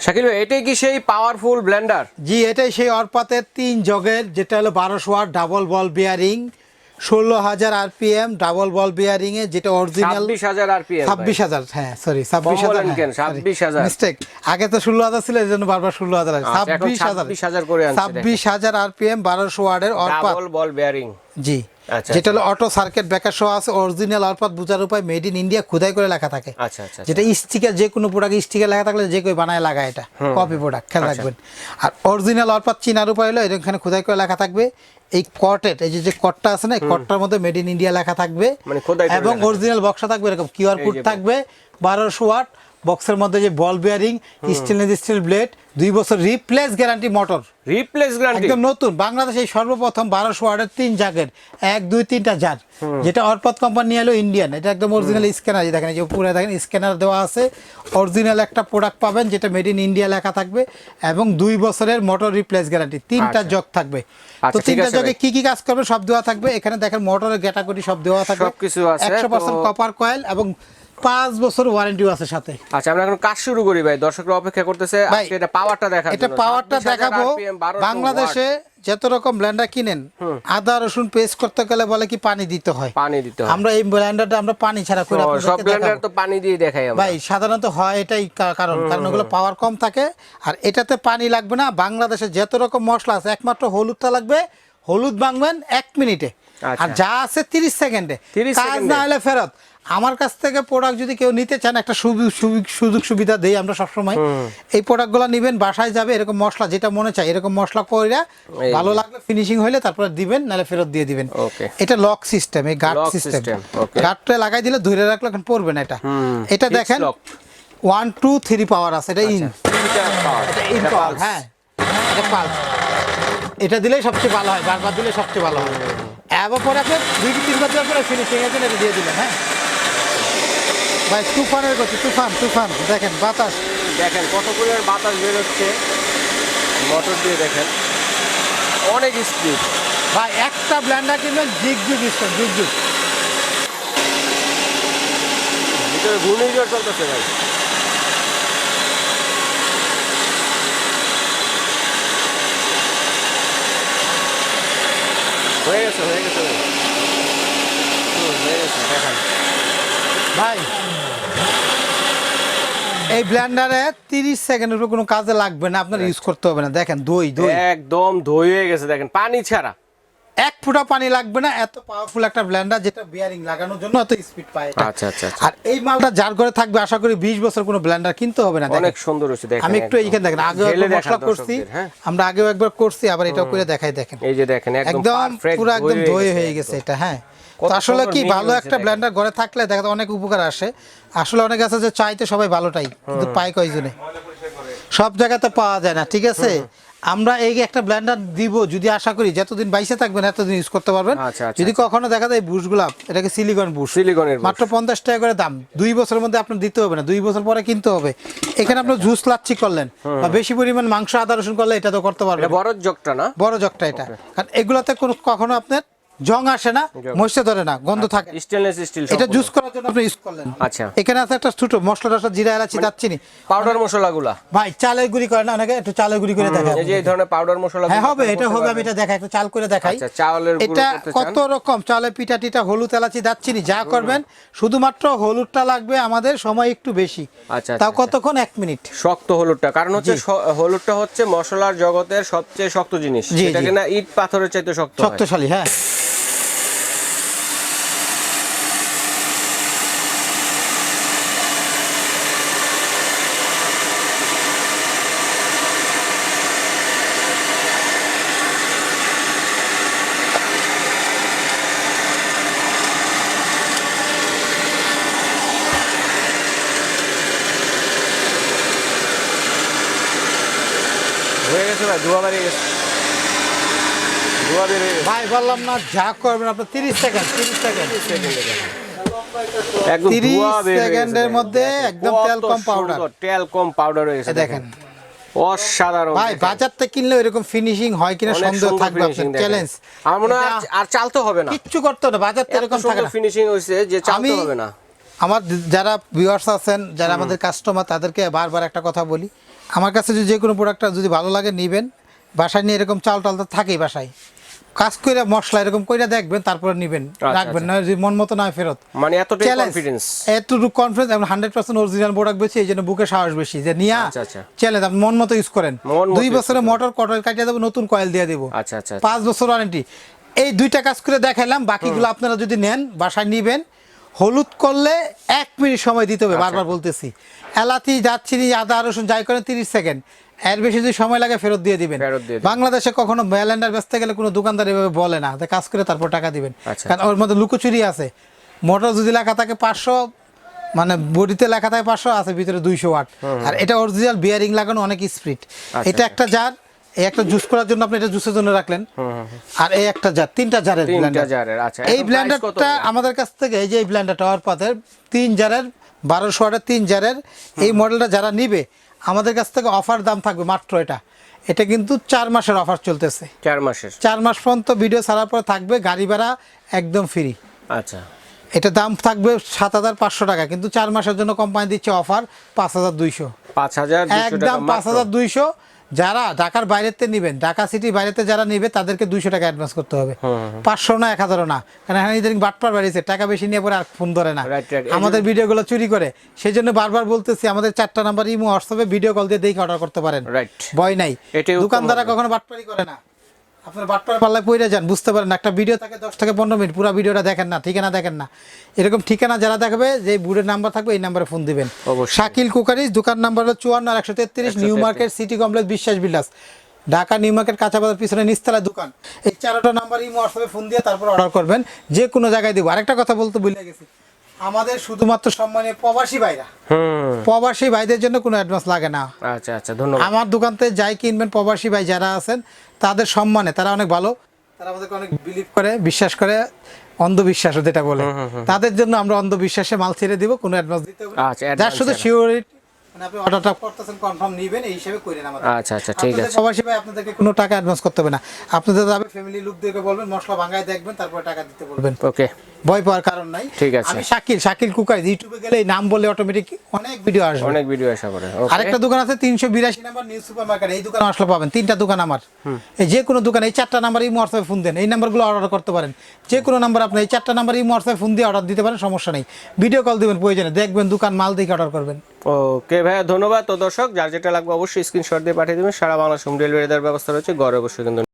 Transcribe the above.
শাকিল ভাই এটাই কি সেই পাওয়ারফুল ব্লেন্ডার জি এটাই সেই অরপাতের তিন জগের যেটা হলো বারোশো ওয়াট ডাবল বল বিয়ারিং ষোলো হাজার আরপিএম ডাবল বল বিয়ারিং এ যেটা অরিজিনাল ছাব্বিশ হাজার আরপিএম ছাব্বিশ হাজার হ্যাঁ সরি ছাব্বিশ হাজার বলেন কেন? 26,000 মিস্টেক আগে তো ষোলো হাজার ছিল এই জন্য বারবার ষোলো হাজার আচ্ছা, ছাব্বিশ হাজার। 26,000 করে আনছে, ছাব্বিশ হাজার আরপিএম বারোশো ওয়ার্ডের অরপাত। ডাবল বল বেয়ারিং জি। যেটা হলো অটো সার্কিট ব্রেকার সহ আছে অরিজিনাল অরপাত বুঝার উপায় মেড ইন ইন্ডিয়া খোদাই করে লেখা থাকে। আচ্ছা আচ্ছা যেটা স্টিকার যে কোনো প্রোডাক্ট স্টিকার লেখা থাকলে যে কেউ বানায় লাগায় এটা। কপি প্রোডাক্ট খেয়াল আচ্ছা। রাখবেন। আর অরিজিনাল অরপাত চিনার উপায় হলো এখানে খোদাই করে লেখা থাকবে। এই কটের এই যে কটটা আছে না কটটার মধ্যে মেড ইন ইন্ডিয়া লেখা থাকবে। মানে এবং অরিজিনাল বক্সটা থাকবে এরকম কিউআর কোড থাকবে বারোশো ওয়াট বক্সের মধ্যে যে ball bearing stainless steel blade দুই বছর replace guarantee motor replace guarantee একদম নতুন। বাংলাদেশে সর্বপ্রথম বারোশো ওয়ার্ডের তিন জাগের এক দুই তিনটা জার যেটা অরপত কোম্পানি এলো ইন্ডিয়ান এটা একদম অরিজিনাল স্ক্যানার যে দেখেন যে উপরে দেখেন স্ক্যানার দেওয়া আছে। অরিজিনাল একটা প্রোডাক্ট পাবেন যেটা মেড ইন ইন্ডিয়া লেখা থাকবে এবং দুই বছরের মোটর রিপ্লেস গ্যারান্টি তিনটা আচ্ছা। জগ থাকবে। আচ্ছা, তো তিনটা জগে কি কি কাজ করবে সব দেওয়া থাকবে। এখানে দেখেন মোটরের গ্যাটাগরি সব দেওয়া থাকবে। সবকিছু আছে, একশো পার্সেন্ট কপার কয়েল এবং পাঁচ বছর ওয়ারেন্টিও আছে সাথে। আচ্ছা আমরা এখন কাজ শুরু করি ভাই। দর্শকরা অপেক্ষা করতেছে। আজকে এটা পাওয়ারটা দেখার এটা পাওয়ারটা দেখাবো। বাংলাদেশে যত রকম ব্লেন্ডার কিনেন আদা রসুন পেস্ট করতে গেলে বলে কি পানি দিতে হয়। পানি দিতে হয়। আমরা এই ব্লেন্ডারটা আমরা পানি ছাড়া করে সব ব্লেন্ডার তো পানি দিয়ে দেখাই আমরা। ভাই সাধারণত হয় এটাই কারণ কারণ ওগুলো পাওয়ার কম থাকে। আর এটাতে পানি লাগবে না। বাংলাদেশে যত রকম মশলা আছে একমাত্র হলুদটা লাগবে। হলুদ বাংবেন এক মিনিটে। আর আচ্ছা। যা আছে তিরিশ সেকেন্ডে। 30 কাজ সেকেন্ডে? না হলে ফেরত। আমার কাছ থেকে প্রোডাক্ট যদি কেউ নিতে চান একটা সুযোগ সুবিধা দেই আমরা সবসময়। এই প্রোডাক্টগুলো নিবেন বাসায় যাবে এরকম মশলা যেটা মনে চাই এরকম মশলা কইরা ভালো লাগলে ফিনিশিং হইলে তারপরে দিবেন নাহলে ফেরত দিয়ে দিবেন। এটা লক সিস্টেম এই গার্ড সিস্টেম গার্ডটা লাগাই দিলে ধরে রাখলে এখন পড়বে না এটা। এটা দেখেন ওয়ান টু থ্রি পাওয়ার আছে এটা ইন পাওয়ার হ্যাঁ। এটা পালস এটা দিলেই সবচেয়ে ভালো হয় বারবার দিলে সবচেয়ে ভালো হয়। এবার পরে আপনি দুই তিনবার দেওয়ার পরে ফিনিশিং আছে এটা দিয়ে দিলেন হ্যাঁ। ভাই তুফানের গতি তুফান তুফান দেখেন বাতাস। দেখেন কত পরিমাণ বাতাস বেরোচ্ছে মোটর দিয়ে দেখেন। অনেক স্পিড ভাই একটা ব্ল্যান্ডার কিনবেন জিগ যুগ স্টোন যুগ যুগ ভিতরে ঘূর্ণিঝড় চলতেছে ভাই। হয়ে গেছে হয়ে গেছে। হয়ে গেছে দেখেন। ভাই এই ব্ল্যান্ডারে তিরিশ সেকেন্ডের উপর কোনো কাজে লাগবে না আপনার ইউজ করতে হবে না। দেখেন দই দই। একদম ধই হয়ে গেছে দেখেন পানি ছাড়া। এক ফুটা পানি লাগবে না এত পাওয়ারফুল একটা ব্লেন্ডার যেটা বিয়ারিং লাগানোর জন্য এত স্পিড পায়। আচ্ছা আচ্ছা আচ্ছা। আর এই মালটা যার ঘরে থাকবে আশা করি বিশ বছর কোনো ব্লেন্ডার কিনতে হবে না। অনেক সুন্দর হচ্ছে দেখেন আমি একটু। এইখানে দেখেন আগে মশলা করছি হ্যাঁ। আমরা আগেও একবার করছি আবার এটাও করে দেখাই দেখেন। এই যে দেখেন একদম পুরো একদম ধয়ে হয়ে গেছে এটা হ্যাঁ। আসলে কি ভালো একটা ব্লেন্ডার ঘরে থাকলে দেখা অনেক উপকার আসে। আসলে অনেক আছে যে চাইতে সবাই ভালোটাই কিন্তু পায় কয়জনে? সব জায়গাতে পাওয়া যায় না ঠিক আছে? আমরা এই একটা ব্লেন্ডার দিব যদি আশা করি যতদিন বাইসে থাকবেন এতদিন ইউজ করতে পারবেন। আচ্ছা, আচ্ছা, যদি কখনো দেখা যায় বুশগুলা এটাকে সিলিকন বুশ সিলিকনের বুশ। মাত্র পঞ্চাশ টাকা করে দাম দুই বছরের মধ্যে আপনার দিতে হবে না দুই বছর পরে কিনতে হবে। এখানে আপনার জুস লাচ্ছি করলেন বা বেশি পরিমাণ মাংস আদা রসুন করলে এটা তো করতে পারবেন এটা বড় জগটা না? বড় জগটা এটা। কারণ এগুলাতে কোনো কখনো আপনার জং আসে না মশে ধরে না গন্ধ থাকে। স্টেনলেস স্টিল এটা জুস করার জন্য আপনি ইউজ করলেন। আচ্ছা। এখানে আছে একটা ছোট মশলা টসলা জিরা এলাচি দারচিনি। পাউডার মশলাগুলা? ভাই চালের গুঁড়ি করে না অনেকে একটু চালের গুঁড়ি করে দেখা এই যে এই ধরনের পাউডার মশলা হ্যাঁ হবে এটা হবে আমি এটা দেখাই একটু চাল করে দেখাই। আচ্ছা, চালের গুঁড়ো এটা কত রকম? চালের পিঠা টিটা হলুদ এলাচি দারচিনি যা করবেন শুধুমাত্র হলুদটা লাগবে আমাদের সময় একটু বেশি। আচ্ছা, তাও আচ্ছা, কতক্ষণ? এক মিনিট। শক্ত হলুদটা কারণ হচ্ছে হলুদটা হচ্ছে মশলার জগতের সবচেয়ে শক্ত জিনিস। জি, এটা কিনা ইট পাথরের চাইতে শক্ত। শক্তিশালী হ্যাঁ হয়ে গেছে ভাই ধোয়া বেরিয়ে গেছে। ধোয়া বেরিয়ে ভাই বললাম না যা করবেন আপনার তিরিশ সেকেন্ড তিরিশ সেকেন্ড। একদম 30 ধোঁয়া বের গেছে সেকেন্ডের মধ্যে একদম তেল কম powder। তেল কম পাউডার দেখেন। অসাধারণ ভাই দেখেন। কিনলে এরকম ফিনিশিং হয় কিনা সন্দেহ থাকবে আপনার চ্যালেঞ্জ আমার মনে হয় আর- চালতে হবে না। কিচ্ছু করতে না বাজার এরকম থাকে না। ফিনিশিং হয়েছে যে চালতে হবে না। আমার যারা ভিউয়ার্স আছেন যারা আমাদের কাস্টমার তাদেরকে বারবার একটা কথা বলি আমার কাছে যদি যে কোনো প্রোডাক্টটা যদি ভালো লাগে নেবেন বাসায় নিয়ে এরকম চাল টাল তো থাকেই বাসায়। কাজ করে মশলা এরকম করে দেখবেন তারপরে নেবেন আচ্ছা, রাখবেন না যদি মন মতো না ফেরত। মানে এতটাই চ্যালেঞ্জ কনফিডেন্স এতটুকু confidence hundred percent original product বেশি এই জন্য বুকে সাহস বেশি। যে নিয়ে আচ্ছা, আচ্ছা। চ্যালেঞ্জ আপনি মন মতো ইউজ করেন। দুই বছরে মোটর কটর কাটিয়ে দেবো নতুন কয়েল দিয়ে দেবো। আচ্ছা আচ্ছা পাঁচ বছর ওয়ারেন্টি এই দুইটা কাজ করে দেখাইলাম বাকিগুলো আপনারা যদি নেন বাসায় নিবেন হলুদ করলে এক মিনিট সময় দিতে আচ্ছা। হবে বারবার বলতেছি। এলাচি দারচিনি আদা রসুন যাই করেন তিরিশ সেকেন্ড। এর বেশি যদি সময় লাগে ফেরত দিয়ে দিবেন। বাংলাদেশে কখনো ব্যালেন্ডার বেচতে গেলে কোনো দোকানদার এভাবে বলে না। কাজ করে তারপর টাকা দিবেন। আচ্ছা। কারণ ওর মধ্যে লুকোচুরি আছে। মোটর যদি লেখা থাকে পাঁচশো মানে বডিতে লেখা থাকে পাঁচশো আছে ভিতরে দুইশো ওয়াট। আর এটা অরিজিনাল বিয়ারিং লাগানো অনেক স্পিড এটা একটা জার এই একটা জুস করার জন্য আপনি এটা জুসের জন্য রাখলেন। আর এই একটা জার তিনটা জারের তিনটা জারের, আচ্ছা। এই ব্লেন্ডারটা আমাদের কাছ থেকে এই যে এই ব্লেন্ডারটা হওয়ার পথে তিন জারের বারোশো ওয়াটের তিন জারের এই মডেলটা যারা নিবে আমাদের কাছ থেকে অফার দাম থাকবে মাত্র এটা। এটা কিন্তু চার মাসের অফার চলতেছে। চার মাসের? চার মাস পর্যন্ত ভিডিও ছাড়ার পর থাকবে গাড়ি ভাড়া একদম ফ্রি আচ্ছা। এটা দাম থাকবে সাত হাজার পাঁচশো টাকা কিন্তু চার মাসের জন্য কোম্পানি দিচ্ছে অফার পাঁচ হাজার দুইশো। পাঁচ হাজার একদম পাঁচ হাজার দুইশো যারা ঢাকার বাইরেতে নেবেন ঢাকা সিটির বাইরেতে যারা নিবে তাদেরকে দুইশো টাকা অ্যাডভান্স করতে হবে। পাঁচশো না এক হাজারও না। কারণ এখানে ইদানিং বাটপার বাড়িয়েছে টাকা বেশি নিয়ে পরে আর ফোন ধরে না। আমাদের ভিডিওগুলো চুরি করে। সেই জন্য বারবার বলতেছি আমাদের চারটা নাম্বার ইমো হোয়াটসঅ্যাপে ভিডিও কল দিয়ে দেখে অর্ডার করতে পারেন. ভয় নাই। দোকানদারা। কখনো বাটপারি করে না। আপনার বাটপার পাল্লায় পড়ে যান বুঝতে পারেন একটা ভিডিও থাকে দশ থেকে পনেরো মিনিট পুরো ভিডিওটা দেখেন না ঠিকানা দেখেন না। এরকম ঠিকানা যারা দেখবে যে বুড়ের নাম্বার থাকবে এই নাম্বারে ফোন দিবেন। শাকিল কুকারিজ দোকান নাম্বার হলো চুয়ান্ন আর একশো তেত্রিশ নিউ মার্কেট সিটি কমপ্লেক্স বিশ্বাস বিলাস। ঢাকা নিউ মার্কেট কাঁচা বাজার পিছনে নিস্তালা দোকান। এই চারটা নাম্বার ইমো হোয়াটসঅ্যাপে ফোন দিয়ে তারপর অর্ডার করবেন। যে কোনো জায়গায় দিব। আরেকটা কথা বলতে ভুলে গেছি। আমাদের শুধুমাত্র সম্মানীয় প্রবাসী ভাইরা। প্রবাসী ভাইদের জন্য কোনো অ্যাডভান্স লাগে না। আচ্ছা আচ্ছা ধন্যবাদ। আমার দোকান থেকে যাই কিনবেন প্রবাসী ভাই যারা আছেন তাদের সম্মানে তারা অনেক ভালো। তারা আমাদেরকে অনেক বিলিভ করে বিশ্বাস করে অন্ধবিশ্বাস যেটা বলে। তাদের জন্য আমরা অন্ধবিশ্বাসে মাল ছেড়ে দিব কোনো অ্যাডভান্স দিতে হবে আচ্ছা, যার শুধু। শিওরিটি মানে আপনি অর্ডারটা করতেছেন কনফার্ম নেবেন এই হিসেবে করেন আমাদের। আচ্ছা আচ্ছা ঠিক আপনাদের আছে। প্রবাসী ভাই আপনাদেরকে কোনো টাকা অ্যাডভান্স করতে হবে না। আপনাদের যাবে ফ্যামিলি লোকদেরকে বলবেন মশলা ভাঙায় দেখবেন তারপরে টাকা দিতে বলবেন। ওকে ভয় পাওয়ার কারণ নাই। ঠিক আছে। আমি শাকিল শাকিল কুকার ইউটিউবে গেলে এই নাম বললে অটোমেটিক অনেক ভিডিও আসবে। অনেক ভিডিও আসা করে আরেকটা দোকান আছে তিনশো বিরাশি নাম্বার নিউ সুপার মার্কেট এই দোকান আসলে পাবেন তিনটা দোকান আমার। এই যে কোনো দোকান এই চারটা নাম্বার এই হোয়াটসঅ্যাপে ফোন দেন এই নাম্বারগুলো অর্ডার করতে পারেন। যে কোনো নাম্বার আপনি এই চারটা নাম্বার এই হোয়াটসঅ্যাপে ফোন দিয়ে অর্ডার দিতে পারেন সমস্যা নেই। ভিডিও কল দিবেন প্রয়োজনে দেখবেন দোকান মাল দেখে অর্ডার করবেন। ওকে ভাইয়া ধন্যবাদ। তো দর্শক যার যেটা লাগবে অবশ্যই স্ক্রিনশট দিয়ে পাঠিয়ে দেবেন। সারা বাংলা হোম ডেলিভারি দেওয়ার ব্যবস্থা রয়েছে ঘরে অবশ্যই কিন্তু